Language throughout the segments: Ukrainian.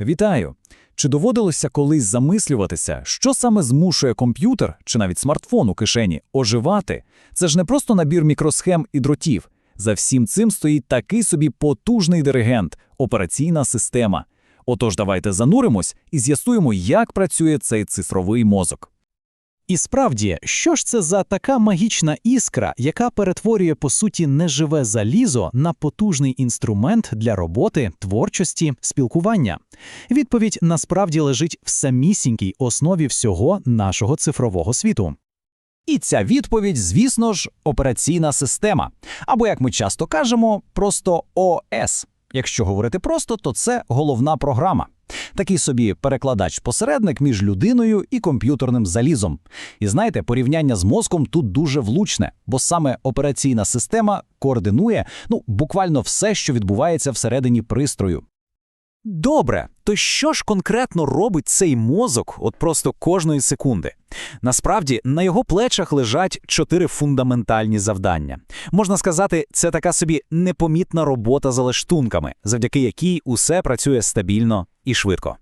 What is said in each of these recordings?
Вітаю! Чи доводилося колись замислюватися, що саме змушує комп'ютер чи навіть смартфон у кишені оживати? Це ж не просто набір мікросхем і дротів. За всім цим стоїть такий собі потужний диригент операційна система. Отож, давайте зануримось і з'ясуємо, як працює цей цифровий мозок. І справді, що ж це за така магічна іскра, яка перетворює по суті неживе залізо на потужний інструмент для роботи, творчості, спілкування? Відповідь насправді лежить в самісінькій основі всього нашого цифрового світу. І ця відповідь, звісно ж, операційна система. Або, як ми часто кажемо, просто ОС. Якщо говорити просто, то це головна програма. Такий собі перекладач-посередник між людиною і комп'ютерним залізом. І знаєте, порівняння з мозком тут дуже влучне, бо саме операційна система координує ну, буквально все, що відбувається всередині пристрою. Добре, то що ж конкретно робить цей мозок от просто кожної секунди? Насправді на його плечах лежать чотири фундаментальні завдання. Можна сказати, це така собі непомітна робота за лаштунками, завдяки якій усе працює стабільно і швидко.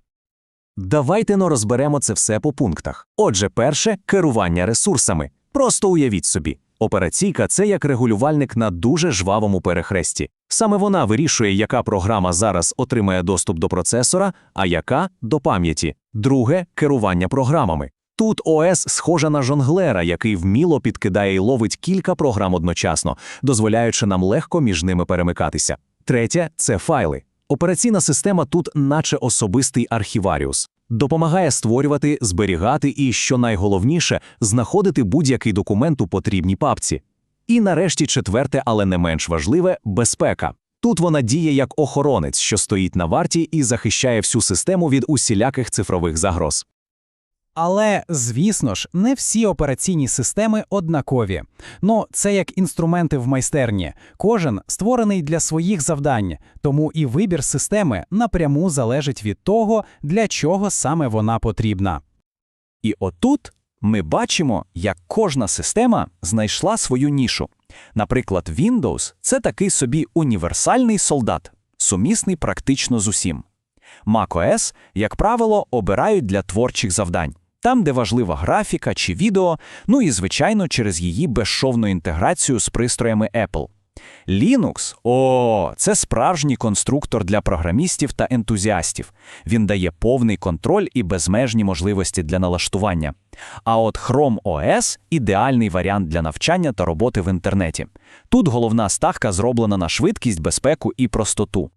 Давайте но розберемо це все по пунктах. Отже, перше керування ресурсами. Просто уявіть собі, операційка це як регулювальник на дуже жвавому перехресті. Саме вона вирішує, яка програма зараз отримає доступ до процесора, а яка до пам'яті. Друге керування програмами. Тут ОС схожа на жонглера, який вміло підкидає і ловить кілька програм одночасно, дозволяючи нам легко між ними перемикатися. Третє це файли. Операційна система тут, наче особистий архіваріус, допомагає створювати, зберігати і, що найголовніше, знаходити будь-який документ у потрібній папці. І нарешті четверте, але не менш важливе безпека. Тут вона діє як охоронець, що стоїть на варті і захищає всю систему від усіляких цифрових загроз. Але, звісно ж, не всі операційні системи однакові. Ну, це як інструменти в майстерні. Кожен створений для своїх завдань, тому і вибір системи напряму залежить від того, для чого саме вона потрібна. І отут ми бачимо, як кожна система знайшла свою нішу. Наприклад, Windows це такий собі універсальний солдат, сумісний практично з усім. macOS, як правило, обирають для творчих завдань, там, де важлива графіка чи відео, ну і, звичайно, через її безшовну інтеграцію з пристроями Apple. Linux – о, це справжній конструктор для програмістів та ентузіастів. Він дає повний контроль і безмежні можливості для налаштування. А от Chrome OS – ідеальний варіант для навчання та роботи в інтернеті. Тут головна ставка зроблена на швидкість, безпеку і простоту.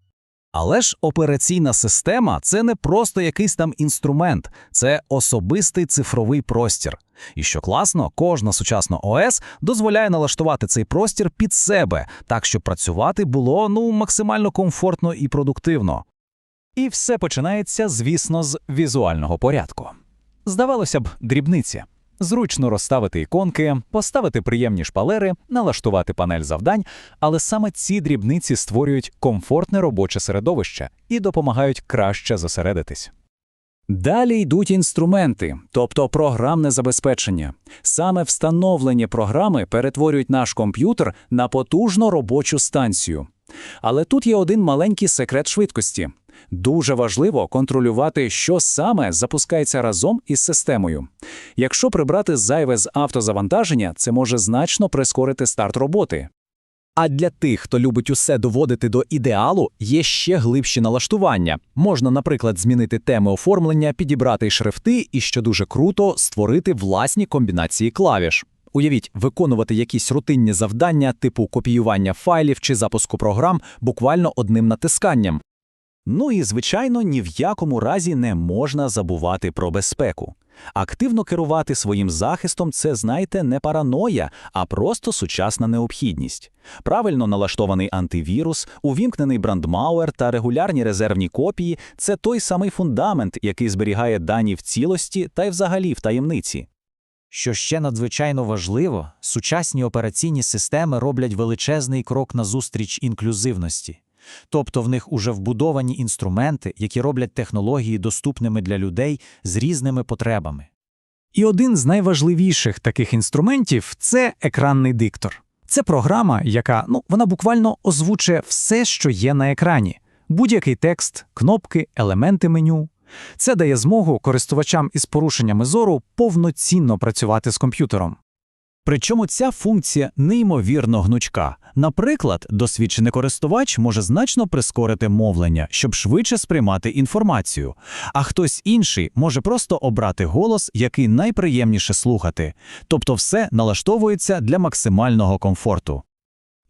Але ж операційна система це не просто якийсь там інструмент, це особистий цифровий простір. І що класно, кожна сучасна ОС дозволяє налаштувати цей простір під себе, так щоб працювати було ну максимально комфортно і продуктивно. І все починається, звісно, з візуального порядку. Здавалося б, дрібниці. Зручно розставити іконки, поставити приємні шпалери, налаштувати панель завдань, але саме ці дрібниці створюють комфортне робоче середовище і допомагають краще зосередитись. Далі йдуть інструменти, тобто програмне забезпечення. Саме встановлені програми перетворюють наш комп'ютер на потужну робочу станцію. Але тут є один маленький секрет швидкості. Дуже важливо контролювати, що саме запускається разом із системою. Якщо прибрати зайве з автозавантаження, це може значно прискорити старт роботи. А для тих, хто любить усе доводити до ідеалу, є ще глибші налаштування. Можна, наприклад, змінити теми оформлення, підібрати шрифти і, що дуже круто, створити власні комбінації клавіш. Уявіть, виконувати якісь рутинні завдання, типу копіювання файлів чи запуску програм буквально одним натисканням. Ну і, звичайно, ні в якому разі не можна забувати про безпеку. Активно керувати своїм захистом це, знаєте, не параноя, а просто сучасна необхідність. Правильно налаштований антивірус, увімкнений брандмауер та регулярні резервні копії це той самий фундамент, який зберігає дані в цілості та й взагалі в таємниці. Що ще надзвичайно важливо, сучасні операційні системи роблять величезний крок назустріч інклюзивності. Тобто в них уже вбудовані інструменти, які роблять технології доступними для людей з різними потребами. І один з найважливіших таких інструментів це екранний диктор. Це програма, яка ну, вона буквально озвучує все, що є на екрані. будь-який текст, кнопки, елементи меню. Це дає змогу користувачам із порушеннями зору повноцінно працювати з комп'ютером. Причому ця функція неймовірно гнучка. Наприклад, досвідчений користувач може значно прискорити мовлення, щоб швидше сприймати інформацію, а хтось інший може просто обрати голос, який найприємніше слухати. Тобто все налаштовується для максимального комфорту.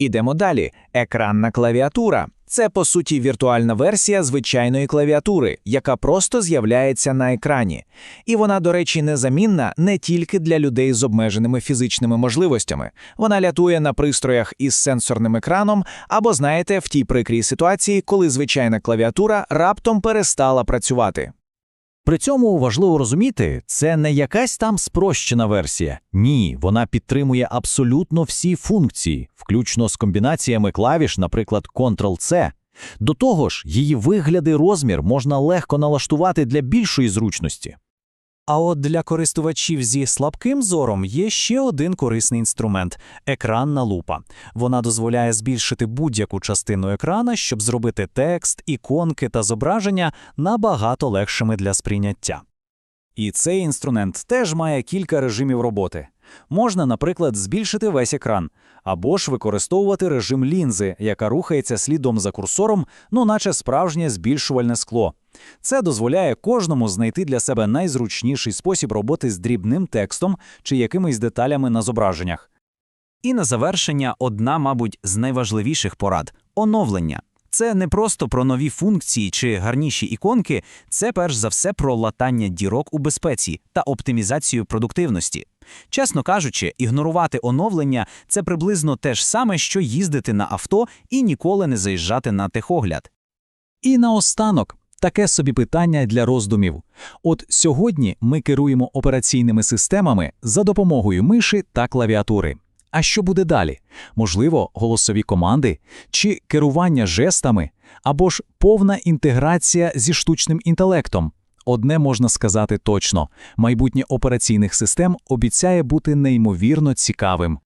Ідемо далі. Екранна клавіатура. Це, по суті, віртуальна версія звичайної клавіатури, яка просто з'являється на екрані. І вона, до речі, незамінна не тільки для людей з обмеженими фізичними можливостями. Вона лятує на пристроях із сенсорним екраном або, знаєте, в тій прикрій ситуації, коли звичайна клавіатура раптом перестала працювати. При цьому важливо розуміти, це не якась там спрощена версія. Ні, вона підтримує абсолютно всі функції, включно з комбінаціями клавіш, наприклад, Ctrl-C. До того ж, її вигляд і розмір можна легко налаштувати для більшої зручності. А от для користувачів зі слабким зором є ще один корисний інструмент – екранна лупа. Вона дозволяє збільшити будь-яку частину екрана, щоб зробити текст, іконки та зображення набагато легшими для сприйняття. І цей інструмент теж має кілька режимів роботи. Можна, наприклад, збільшити весь екран, або ж використовувати режим лінзи, яка рухається слідом за курсором, ну наче справжнє збільшувальне скло. Це дозволяє кожному знайти для себе найзручніший спосіб роботи з дрібним текстом чи якимись деталями на зображеннях. І на завершення одна, мабуть, з найважливіших порад оновлення. Це не просто про нові функції чи гарніші іконки, це перш за все про латання дірок у безпеці та оптимізацію продуктивності. Чесно кажучи, ігнорувати оновлення це приблизно те ж саме, що їздити на авто і ніколи не заїжджати на техогляд. І наостанок таке собі питання для роздумів. От сьогодні ми керуємо операційними системами за допомогою миші та клавіатури. А що буде далі? Можливо, голосові команди чи керування жестами, або ж повна інтеграція зі штучним інтелектом. Одне можна сказати точно: майбутнє операційних систем обіцяє бути неймовірно цікавим.